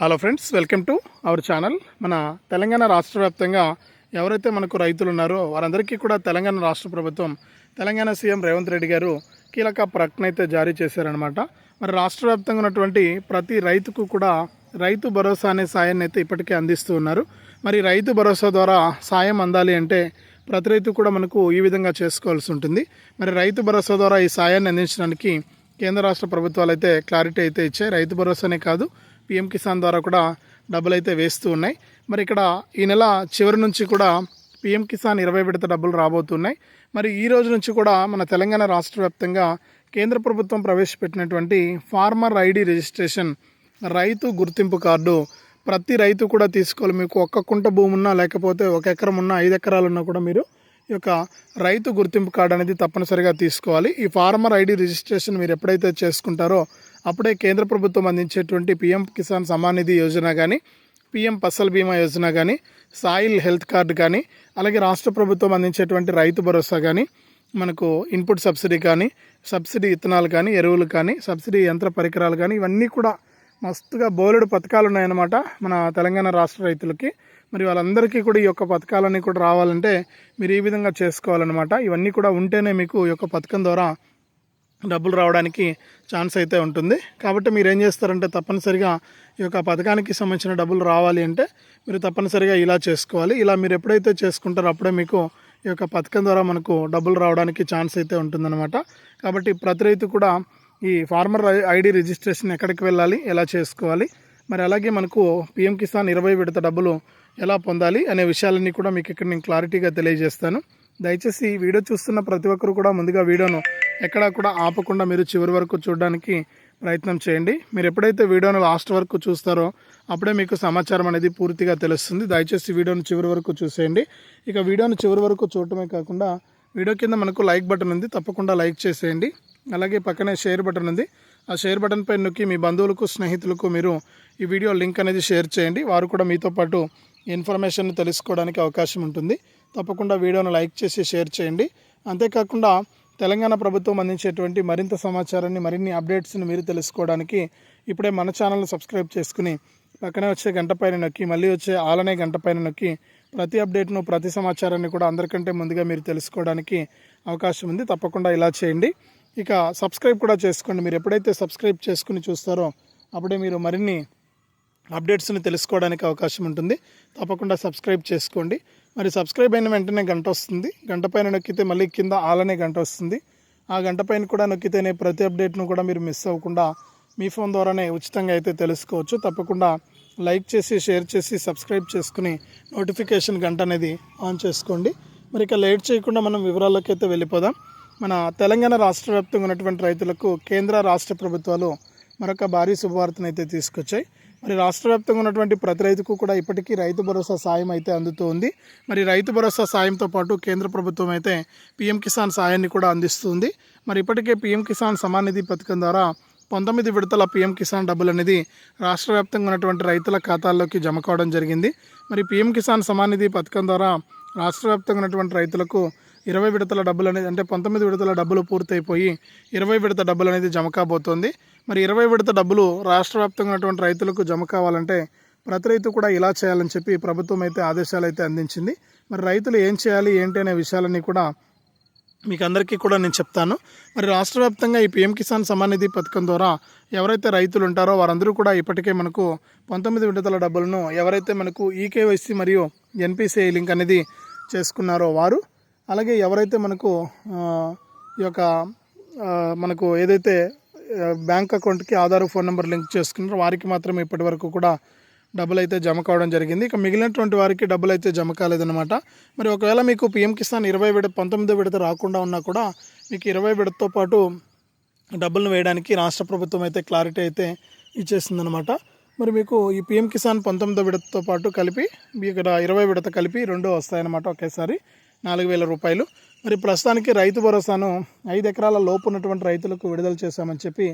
Hello friends welcome to our channel మన తెలంగాణ రాష్ట్ర వ్యాప్తంగా ఎవరైతే మనకు రైతులు ఉన్నారో వారందరికీ కూడా తెలంగాణ రాష్ట్ర ప్రభుత్వం తెలంగాణ సీఎం రేవంత్ రెడ్డి గారు కీలక ప్రకటన అయితే జారీ చేశారనమాట మరి రాష్ట్ర వ్యాప్తంగా ఉన్నటువంటి ప్రతి రైతుకు కూడా రైతు భరోసా అనే సాయాన్ని అయితే ఇప్పటికే అందిస్తూ ఉన్నారు. మరి రైతు భరోసా ద్వారా సాయం అందాలి అంటే ప్రతి రైతు కూడా మనకు ఈ విధంగా చేసుకోవాల్సి ఉంటుంది. మరి రైతు భరోసా ద్వారా ఈ సాయాన్ని అందించడానికి కేంద్ర రాష్ట్ర ప్రభుత్వాలు అయితే క్లారిటీ అయితే ఇచ్చాయి. రైతు భరోసానే కాదు పిఎం కిసాన్ ద్వారా కూడా డబ్బులు అయితే వేస్తూ ఉన్నాయి. మరి ఇక్కడ ఈ నెల చివరి నుంచి కూడా పిఎం కిసాన్ ఇరవై విడత డబ్బులు రాబోతున్నాయి. మరి ఈ రోజు నుంచి కూడా మన తెలంగాణ రాష్ట్ర వ్యాప్తంగా కేంద్ర ప్రభుత్వం ప్రవేశపెట్టినటువంటి ఫార్మర్ ఐడి రిజిస్ట్రేషన్ రైతు గుర్తింపు కార్డు ప్రతి రైతు కూడా తీసుకోవాలి. మీకు ఒక్క కుంట భూమి ఉన్నా లేకపోతే ఒక ఎకరం ఉన్నా ఐదు ఎకరాలు ఉన్నా కూడా మీరు ఈ యొక్క రైతు గుర్తింపు కార్డు అనేది తప్పనిసరిగా తీసుకోవాలి. ఈ ఫార్మర్ ఐడి రిజిస్ట్రేషన్ మీరు ఎప్పుడైతే చేసుకుంటారో అప్పుడే కేంద్ర ప్రభుత్వం అందించేటువంటి పిఎం కిసాన్ సమాన్ నిధి యోజన కానీ పిఎం ఫసల్ బీమా యోజన కానీ సాయిల్ హెల్త్ కార్డు కానీ అలాగే రాష్ట్ర ప్రభుత్వం అందించేటువంటి రైతు భరోసా కానీ మనకు ఇన్పుట్ సబ్సిడీ కానీ సబ్సిడీ ఇత్తనాలు కానీ ఎరువులు కానీ సబ్సిడీ యంత్ర పరికరాలు కానీ ఇవన్నీ కూడా మస్తుగా బోలెడు పథకాలు ఉన్నాయన్నమాట మన తెలంగాణ రాష్ట్ర రైతులకి. మరి వాళ్ళందరికీ కూడా ఈ యొక్క పథకాలన్నీ కూడా రావాలంటే మీరు ఈ విధంగా చేసుకోవాలన్నమాట? ఇవన్నీ కూడా ఉంటేనే మీకు ఈ యొక్క పథకం ద్వారా డబ్బులు రావడానికి ఛాన్స్ అయితే ఉంటుంది. కాబట్టి మీరు ఏం చేస్తారంటే తప్పనిసరిగా ఈ యొక్క పథకానికి సంబంధించిన డబ్బులు రావాలి అంటే మీరు తప్పనిసరిగా ఇలా చేసుకోవాలి. ఇలా మీరు ఎప్పుడైతే చేసుకుంటారో అప్పుడే మీకు ఈ యొక్క పథకం ద్వారా మనకు డబ్బులు రావడానికి ఛాన్స్ అయితే ఉంటుందన్నమాట. కాబట్టి ప్రతి రైతు కూడా ఈ ఫార్మర్ ఐడి రిజిస్ట్రేషన్ ఎక్కడికి వెళ్ళాలి ఎలా చేసుకోవాలి మరి అలాగే మనకు పిఎం కిసాన్ ఇరవై విడత డబ్బులు ఎలా పొందాలి అనే విషయాలన్నీ కూడా మీకు ఇక్కడ నేను క్లారిటీగా తెలియజేస్తాను. దయచేసి ఈ వీడియో చూస్తున్న ప్రతి ఒక్కరు కూడా ముందుగా వీడియోను ఎక్కడా కూడా ఆపకుండా మీరు చివరి వరకు చూడడానికి ప్రయత్నం చేయండి. మీరు ఎప్పుడైతే వీడియోను లాస్ట్ వరకు చూస్తారో అప్పుడే మీకు సమాచారం అనేది పూర్తిగా తెలుస్తుంది. దయచేసి వీడియోను చివరి వరకు చూసేయండి. ఇక వీడియోను చివరి వరకు చూడటమే కాకుండా వీడియో కింద మనకు లైక్ బటన్ ఉంది. తప్పకుండా లైక్ చేసేయండి. అలాగే పక్కనే షేర్ బటన్ ఉంది. ఆ షేర్ బటన్ పై నొక్కి మీ బంధువులకు స్నేహితులకు మీరు ఈ వీడియో లింక్ అనేది షేర్ చేయండి. వారు కూడా మీతో పాటు ఇన్ఫర్మేషన్ తెలుసుకోవడానికి అవకాశం ఉంటుంది. తప్పకుండా వీడియోను లైక్ చేసి షేర్ చేయండి. అంతేకాకుండా తెలంగాణ ప్రభుత్వం అందించేటువంటి మరింత సమాచారాన్ని మరిన్ని అప్డేట్స్ని మీరు తెలుసుకోవడానికి ఇప్పుడే మన ఛానల్ని సబ్స్క్రైబ్ చేసుకుని పక్కనే వచ్చే గంట పైన నొక్కి మళ్ళీ వచ్చే ఆలనే గంట పైన నొక్కి ప్రతి అప్డేట్ను ప్రతి సమాచారాన్ని కూడా అందరికంటే ముందుగా మీరు తెలుసుకోవడానికి అవకాశం ఉంది. తప్పకుండా ఇలా చేయండి. ఇక సబ్స్క్రైబ్ కూడా చేసుకోండి. మీరు ఎప్పుడైతే సబ్స్క్రైబ్ చేసుకుని చూస్తారో అప్పుడే మీరు మరిన్ని అప్డేట్స్ని తెలుసుకోవడానికి అవకాశం ఉంటుంది. తప్పకుండా సబ్స్క్రైబ్ చేసుకోండి. మరి సబ్స్క్రైబ్ అయిన వెంటనే గంట వస్తుంది. గంట పైన నొక్కితే మళ్ళీ కింద ఆలనే గంట వస్తుంది. ఆ గంట పైన కూడా నొక్కితేనే ప్రతి అప్డేట్ను కూడా మీరు మిస్ అవ్వకుండా మీ ఫోన్ ద్వారానే ఉచితంగా అయితే తెలుసుకోవచ్చు. తప్పకుండా లైక్ చేసి షేర్ చేసి సబ్స్క్రైబ్ చేసుకుని నోటిఫికేషన్ గంట అనేది ఆన్ చేసుకోండి. మరి ఇక లేట్ చేయకుండా మనం వివరాల్లోకి అయితే వెళ్ళిపోదాం. మన తెలంగాణ రాష్ట్ర వ్యాప్తంగా ఉన్నటువంటి రైతులకు కేంద్ర రాష్ట్ర ప్రభుత్వాలు మరొక భారీ శుభవార్తను అయితే తీసుకొచ్చాయి. మరి రాష్ట్ర వ్యాప్తంగా ఉన్నటువంటి ప్రతి రైతుకు కూడా ఇప్పటికీ రైతు భరోసా సాయం అయితే అందుతుంది. మరి రైతు భరోసా సాయంతో పాటు కేంద్ర ప్రభుత్వం అయితే పీఎం కిసాన్ సాయాన్ని కూడా అందిస్తుంది. మరి ఇప్పటికే పీఎం కిసాన్ సమాన్ నిధి పథకం ద్వారా పంతొమ్మిది విడతల పీఎం కిసాన్ డబ్బులు అనేది రాష్ట్ర వ్యాప్తంగా ఉన్నటువంటి రైతుల ఖాతాల్లోకి జమ కావడం జరిగింది. మరి పీఎం కిసాన్ సమాన్ నిధి పథకం ద్వారా రాష్ట్ర వ్యాప్తంగా ఉన్నటువంటి రైతులకు ఇరవై విడతల డబ్బులు అనేది అంటే పంతొమ్మిది విడతల డబ్బులు పూర్తయిపోయి ఇరవై విడత డబ్బులు అనేది జమ కాబోతోంది. మరి ఇరవై విడత డబ్బులు రాష్ట్ర వ్యాప్తంగా ఉన్నటువంటి రైతులకు జమ కావాలంటే ప్రతి రైతు కూడా ఇలా చేయాలని చెప్పి ప్రభుత్వం అయితే ఆదేశాలు అయితే అందించింది. మరి రైతులు ఏం చేయాలి ఏంటి అనే విషయాలన్నీ కూడా మీకు అందరికీ కూడా నేను చెప్తాను. మరి రాష్ట్ర వ్యాప్తంగా ఈ పిఎం కిసాన్ సమాన్ నిధి పథకం ద్వారా ఎవరైతే రైతులు ఉంటారో వారందరూ కూడా ఇప్పటికే మనకు పంతొమ్మిది విడతల డబ్బులను ఎవరైతే మనకు ఈకేవైసీ మరియు ఎన్పిసిఐ లింక్ అనేది చేసుకున్నారో వారు అలాగే ఎవరైతే మనకు ఈ యొక్క మనకు ఏదైతే బ్యాంక్ అకౌంట్కి ఆధార్ ఫోన్ నెంబర్ లింక్ చేసుకున్నారో వారికి మాత్రమే ఇప్పటి వరకు కూడా డబ్బులు అయితే జమ కావడం జరిగింది. ఇక మిగిలినటువంటి వారికి డబ్బులు అయితే జమ కాలేదన్నమాట. మరి ఒకవేళ మీకు పిఎం కిసాన్ ఇరవై విడత పంతొమ్మిదో విడత రాకుండా ఉన్నా కూడా మీకు ఇరవై విడతతో పాటు డబ్బులను వేయడానికి రాష్ట్ర ప్రభుత్వం అయితే క్లారిటీ అయితే ఇచ్చేసిందనమాట మరి మీకు ఈ పిఎం కిసాన్ పంతొమ్మిదో విడతతో పాటు కలిపి మీ ఇక్కడ ఇరవై విడత కలిపి రెండు వస్తాయన్నమాట ఒకేసారి. నాలుగు వేల రూపాయలు. మరి ప్రస్తుతానికి రైతు భరోసాను ఐదు ఎకరాల లోపు ఉన్నటువంటి రైతులకు విడుదల చేశామని చెప్పి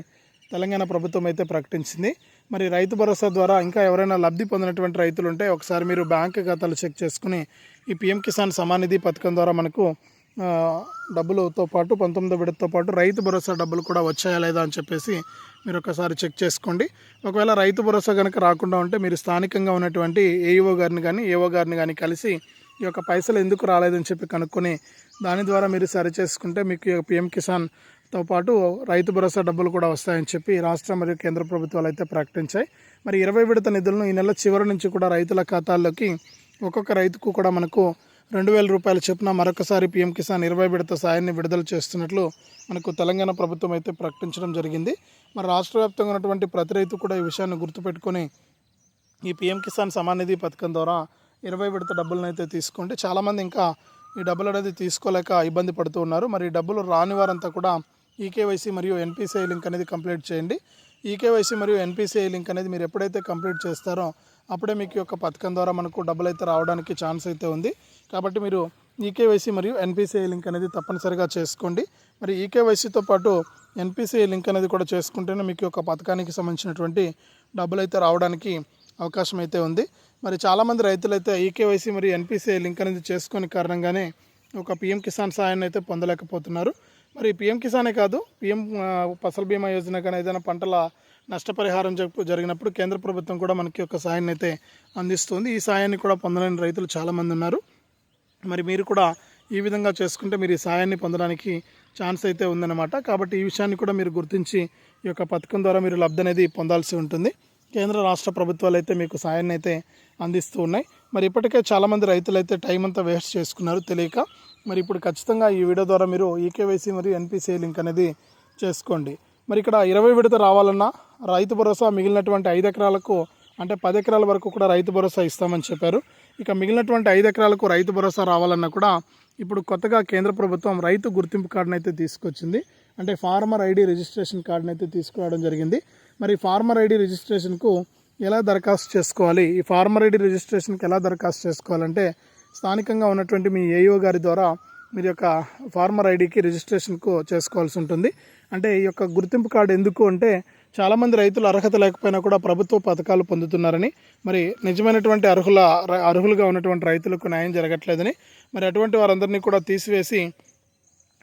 తెలంగాణ ప్రభుత్వం అయితే ప్రకటించింది. మరి రైతు భరోసా ద్వారా ఇంకా ఎవరైనా లబ్ధి పొందినటువంటి రైతులు ఉంటే ఒకసారి మీరు బ్యాంక్ ఖాతాలు చెక్ చేసుకుని ఈ పిఎం కిసాన్ సమానిధి పథకం ద్వారా మనకు డబ్బులతో పాటు పంతొమ్మిదో విడతతో పాటు రైతు భరోసా డబ్బులు కూడా వచ్చాయా లేదా అని చెప్పేసి మీరు ఒకసారి చెక్ చేసుకోండి. ఒకవేళ రైతు భరోసా కనుక రాకుండా ఉంటే మీరు స్థానికంగా ఉన్నటువంటి ఏఈఓ గారిని కానీ ఏఓ గారిని కానీ కలిసి ఈ యొక్క పైసలు ఎందుకు రాలేదని చెప్పి కనుక్కొని దాని ద్వారా మీరు సరి చేసుకుంటే మీకు ఈ పిఎం కిసాన్తో పాటు రైతు భరోసా డబ్బులు కూడా వస్తాయని చెప్పి రాష్ట్ర మరియు కేంద్ర ప్రభుత్వాలు అయితే ప్రకటించాయి. మరి ఇరవై విడత నిధులను ఈ నెల చివరి నుంచి కూడా రైతుల ఖాతాల్లోకి ఒక్కొక్క రైతుకు కూడా మనకు రెండు వేల రూపాయల చొప్పున మరొకసారి పీఎం కిసాన్ ఇరవై విడత సాయాన్ని విడుదల చేస్తున్నట్లు మనకు తెలంగాణ ప్రభుత్వం అయితే ప్రకటించడం జరిగింది. మరి రాష్ట్ర వ్యాప్తంగా ఉన్నటువంటి ప్రతి రైతు కూడా ఈ విషయాన్ని గుర్తుపెట్టుకొని ఈ పిఎం కిసాన్ సమానిధి పథకం ద్వారా ఇరవై విడత డబ్బులను అయితే తీసుకోండి చాలామంది ఇంకా ఈ డబ్బులు అనేది తీసుకోలేక ఇబ్బంది పడుతూ ఉన్నారు. మరి డబ్బులు రాని వారంతా కూడా ఈకేవైసీ మరియు ఎన్పిసిఐ లింక్ అనేది కంప్లీట్ చేయండి. ఈకేవైసీ మరియు ఎన్పిసిఐ లింక్ అనేది మీరు ఎప్పుడైతే కంప్లీట్ చేస్తారో అప్పుడే మీకు యొక్క పథకం ద్వారా మనకు డబ్బులు అయితే రావడానికి ఛాన్స్ అయితే ఉంది. కాబట్టి మీరు ఈకేవైసీ మరియు ఎన్పిసిఐ లింక్ అనేది తప్పనిసరిగా చేసుకోండి. మరి ఈకేవైసీతో పాటు ఎన్పిసిఐ లింక్ అనేది కూడా చేసుకుంటేనే మీకు యొక్క పథకానికి సంబంధించినటువంటి డబ్బులు అయితే రావడానికి అవకాశం అయితే ఉంది. మరి చాలామంది రైతులు అయితే ఈకేవైసీ మరియు ఎన్పిసిఐ లింక్ అనేది చేసుకునే కారణంగానే ఒక పిఎం కిసాన్ సాయాన్ని అయితే పొందలేకపోతున్నారు. మరి పిఎం కిసానే కాదు పిఎం ఫసల్ బీమా యోజన కానీ ఏదైనా పంటల నష్టపరిహారం జరిగినప్పుడు కేంద్ర ప్రభుత్వం కూడా మనకి ఒక సాయాన్ని అయితే అందిస్తుంది. ఈ సాయాన్ని కూడా పొందలేని రైతులు చాలామంది ఉన్నారు. మరి మీరు కూడా ఈ విధంగా చేసుకుంటే మీరు ఈ సాయాన్ని పొందడానికి ఛాన్స్ అయితే ఉందన్నమాట. కాబట్టి ఈ విషయాన్ని కూడా మీరు గుర్తించి ఈ యొక్క పథకం ద్వారా మీరు లబ్ధి అనేది పొందాల్సి ఉంటుంది. కేంద్ర రాష్ట్ర ప్రభుత్వాలు అయితే మీకు సాయాన్ని అయితే అందిస్తూ ఉన్నాయి. మరి ఇప్పటికే చాలామంది రైతులు అయితే టైం అంతా వేస్ట్ చేసుకున్నారు తెలియక. మరి ఇప్పుడు ఖచ్చితంగా ఈ వీడియో ద్వారా మీరు ఈకేవైసీ మరియు ఎన్పిసిఐ లింక్ అనేది చేసుకోండి. మరి ఇక్కడ ఇరవై విడత రావాలన్నా రైతు భరోసా మిగిలినటువంటి ఐదు ఎకరాలకు అంటే పది ఎకరాల వరకు కూడా రైతు భరోసా ఇస్తామని చెప్పారు. ఇక మిగిలినటువంటి ఐదు ఎకరాలకు రైతు భరోసా రావాలన్నా కూడా ఇప్పుడు కొత్తగా కేంద్ర ప్రభుత్వం రైతు గుర్తింపు కార్డును అయితే తీసుకొచ్చింది. అంటే ఫార్మర్ ఐడి రిజిస్ట్రేషన్ కార్డును అయితే తీసుకురావడం జరిగింది. మరి ఫార్మర్ ఐడి రిజిస్ట్రేషన్కు ఎలా దరఖాస్తు చేసుకోవాలి? ఈ ఫార్మర్ ఐడి రిజిస్ట్రేషన్కి ఎలా దరఖాస్తు చేసుకోవాలంటే స్థానికంగా ఉన్నటువంటి మీ ఏఈఓ గారి ద్వారా మీరు యొక్క ఫార్మర్ ఐడికి రిజిస్ట్రేషన్కు చేసుకోవాల్సి ఉంటుంది. అంటే ఈ యొక్క గుర్తింపు కార్డు ఎందుకు అంటే చాలామంది రైతులు అర్హత లేకపోయినా కూడా ప్రభుత్వ పథకాలు పొందుతున్నారని మరి నిజమైనటువంటి అర్హుల అర్హులుగా ఉన్నటువంటి రైతులకు న్యాయం జరగట్లేదని మరి అటువంటి వారందరినీ కూడా తీసివేసి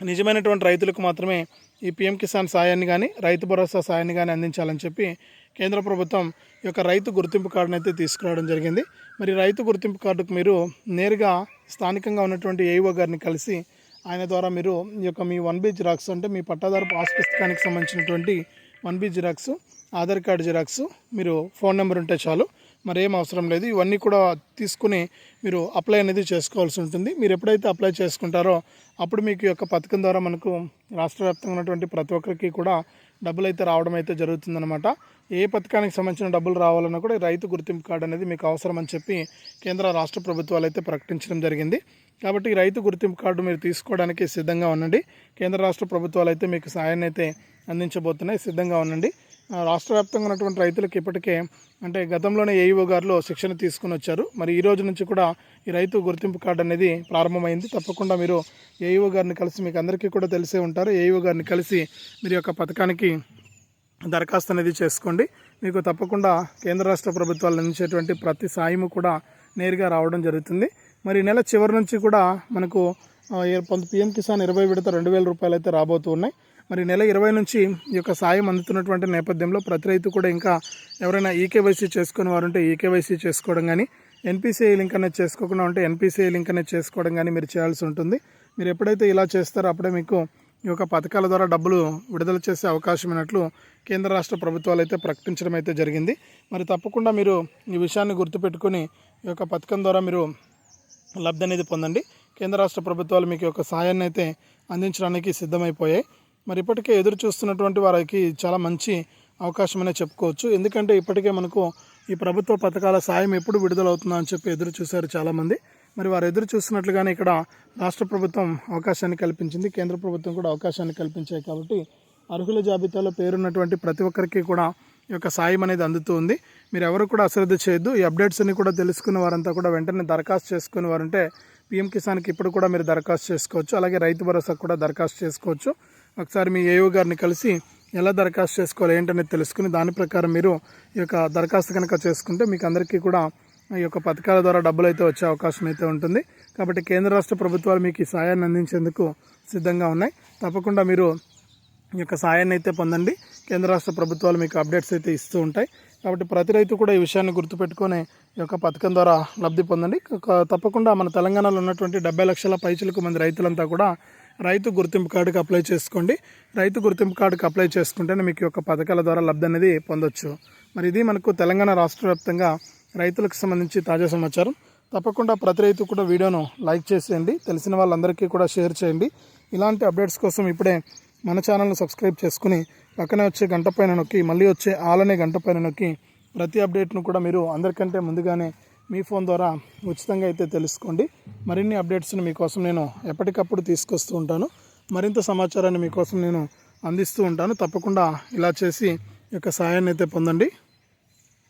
నిజమైనటువంటి రైతులకు మాత్రమే ఈ పిఎం కిసాన్ సాయాన్ని కానీ రైతు భరోసా సాయాన్ని కానీ అందించాలని చెప్పి కేంద్ర ప్రభుత్వం ఈ యొక్క రైతు గుర్తింపు కార్డును అయితే తీసుకురావడం జరిగింది. మరి రైతు గుర్తింపు కార్డుకు మీరు నేరుగా స్థానికంగా ఉన్నటువంటి ఏఈఓ గారిని కలిసి ఆయన ద్వారా మీరు ఈ యొక్క మీ వన్ బీ జిరాక్స్ అంటే మీ పట్టాదారు పాస్ పుస్తకానికి సంబంధించినటువంటి one B xerox Aadhaar card xerox మీరు ఫోన్ నెంబర్ ఉంటే చాలు. మరి ఏం అవసరం లేదు. ఇవన్నీ కూడా తీసుకుని మీరు అప్లై అనేది చేసుకోవాల్సి ఉంటుంది. మీరు ఎప్పుడైతే అప్లై చేసుకుంటారో అప్పుడు మీకు యొక్క పథకం ద్వారా మనకు రాష్ట్ర వ్యాప్తంగా ఉన్నటువంటి ప్రతి ఒక్కరికి కూడా డబ్బులు అయితే రావడం అయితే జరుగుతుందన్నమాట. ఏ పథకానికి సంబంధించిన డబ్బులు రావాలన్నా కూడా రైతు గుర్తింపు కార్డు అనేది మీకు అవసరం అని చెప్పి కేంద్ర రాష్ట్ర ప్రభుత్వాలు అయితే ప్రకటించడం జరిగింది. కాబట్టి రైతు గుర్తింపు కార్డు మీరు తీసుకోవడానికి సిద్ధంగా ఉండండి. కేంద్ర రాష్ట్ర ప్రభుత్వాలు అయితే మీకు సాయాన్ని అయితే అందించబోతున్నాయి. సిద్ధంగా ఉండండి. రాష్ట్ర వ్యాప్తంగా ఉన్నటువంటి రైతులకు ఇప్పటికే అంటే గతంలోనే ఏఈఓ గారిలో శిక్షణ తీసుకుని వచ్చారు. మరి ఈ రోజు నుంచి కూడా ఈ రైతు గుర్తింపు కార్డు అనేది ప్రారంభమైంది. తప్పకుండా మీరు ఏఈఓ గారిని కలిసి మీకు అందరికీ కూడా తెలిసే ఉంటారు. ఏఈఓ గారిని కలిసి మీరు యొక్క పథకానికి దరఖాస్తు అనేది చేసుకోండి. మీకు తప్పకుండా కేంద్ర రాష్ట్ర ప్రభుత్వాలు అందించేటువంటి ప్రతి సాయము కూడా నేరుగా రావడం జరుగుతుంది. మరి ఈ నెల చివరి నుంచి కూడా మనకు పిఎం కిసాన్ ఇరవై విడత రెండు వేల రూపాయలు అయితే రాబోతున్నాయి మరి నెల ఇరవై నుంచి ఈ యొక్క సాయం అందుతున్నటువంటి నేపథ్యంలో ప్రతి రైతు కూడా ఇంకా ఎవరైనా ఈకేవైసీ చేసుకునే వారు ఉంటే ఈకేవైసీ చేసుకోవడం కానీ ఎన్పిసిఐ లింక్ అనేది చేసుకోకుండా ఉంటే ఎన్పిసిఐ లింక్ అనేది చేసుకోవడం కానీ మీరు చేయాల్సి ఉంటుంది. మీరు ఎప్పుడైతే ఇలా చేస్తారో అప్పుడే మీకు ఈ యొక్క పథకాల ద్వారా డబ్బులు విడుదల చేసే అవకాశం ఉన్నట్లు కేంద్ర రాష్ట్ర ప్రభుత్వాలు అయితే ప్రకటించడం అయితే జరిగింది. మరి తప్పకుండా మీరు ఈ విషయాన్ని గుర్తుపెట్టుకొని ఈ యొక్క పథకం ద్వారా మీరు లబ్ధి అనేది పొందండి. కేంద్ర రాష్ట్ర ప్రభుత్వాలు మీకు యొక్క సహాయాన్ని అయితే అందించడానికి సిద్ధమైపోయాయి. మరి ఇప్పటికే ఎదురు చూస్తున్నటువంటి వారికి చాలా మంచి అవకాశమనే చెప్పుకోవచ్చు. ఎందుకంటే ఇప్పటికే మనకు ఈ ప్రభుత్వ పథకాల సాయం ఎప్పుడు విడుదలవుతుందని అని చెప్పి ఎదురు చూశారు చాలామంది. మరి వారు ఎదురు చూస్తున్నట్లుగానే ఇక్కడ రాష్ట్ర ప్రభుత్వం అవకాశాన్ని కల్పించింది. కేంద్ర ప్రభుత్వం కూడా అవకాశాన్ని కల్పించాయి కాబట్టి అర్హుల జాబితాలో పేరున్నటువంటి ప్రతి ఒక్కరికి కూడా ఈ యొక్క సాయం అనేది అందుతూ ఉంది. మీరు ఎవరు కూడా అశ్రద్ధ చేయొద్దు. ఈ అప్డేట్స్ అన్ని కూడా తెలుసుకున్న వారంతా కూడా వెంటనే దరఖాస్తు చేసుకునే వారంటే పీఎం కిసాన్కి ఇప్పుడు కూడా మీరు దరఖాస్తు చేసుకోవచ్చు. అలాగే రైతు భరోసాకు కూడా దరఖాస్తు చేసుకోవచ్చు. ఒకసారి మీ ఏఓ గారిని కలిసి ఎలా దరఖాస్తు చేసుకోవాలి ఏంటనేది తెలుసుకుని దాని ప్రకారం మీరు ఈ యొక్క దరఖాస్తు కనుక చేసుకుంటే మీకు అందరికీ కూడా ఈ యొక్క పథకాల ద్వారా డబ్బులు అయితే వచ్చే అవకాశం అయితే ఉంటుంది. కాబట్టి కేంద్ర రాష్ట్ర ప్రభుత్వాలు మీకు ఈ సాయాన్ని అందించేందుకు సిద్ధంగా ఉన్నాయి. తప్పకుండా మీరు ఈ యొక్క సాయాన్ని అయితే పొందండి. కేంద్ర రాష్ట్ర ప్రభుత్వాలు మీకు అప్డేట్స్ అయితే ఇస్తూ ఉంటాయి. కాబట్టి ప్రతి రైతు కూడా ఈ విషయాన్ని గుర్తుపెట్టుకొని ఈ యొక్క పథకం ద్వారా లబ్ధి పొందండి. తప్పకుండా మన తెలంగాణలో ఉన్నటువంటి డెబ్బై లక్షల పైచులకు మంది రైతులంతా కూడా రైతు గుర్తింపు కార్డుకి అప్లై చేసుకోండి. రైతు గుర్తింపు కార్డుకి అప్లై చేసుకుంటేనే మీకు యొక్క పథకాల ద్వారా లబ్ధి అనేది పొందొచ్చు. మరి ఇది మనకు తెలంగాణ రాష్ట్ర వ్యాప్తంగా రైతులకు సంబంధించి తాజా సమాచారం. తప్పకుండా ప్రతి రైతు కూడా వీడియోను లైక్ చేసేయండి. తెలిసిన వాళ్ళందరికీ కూడా షేర్ చేయండి. ఇలాంటి అప్డేట్స్ కోసం ఇప్పుడే మన ఛానల్ను సబ్స్క్రైబ్ చేసుకుని పక్కనే వచ్చే గంట పైన నొక్కి మళ్ళీ వచ్చే ఆలనే గంట పైన నొక్కి ప్రతి అప్డేట్ను కూడా మీరు అందరికంటే ముందుగానే మీ ఫోన్ ద్వారా ఉచితంగా అయితే తెలుసుకోండి. మరిన్ని అప్డేట్స్ని మీకోసం నేను ఎప్పటికప్పుడు తీసుకొస్తూ ఉంటాను. మరింత సమాచారాన్ని మీకోసం నేను అందిస్తూ ఉంటాను. తప్పకుండా ఇలా చేసి యొక్క సహాయాన్ని అయితే పొందండి.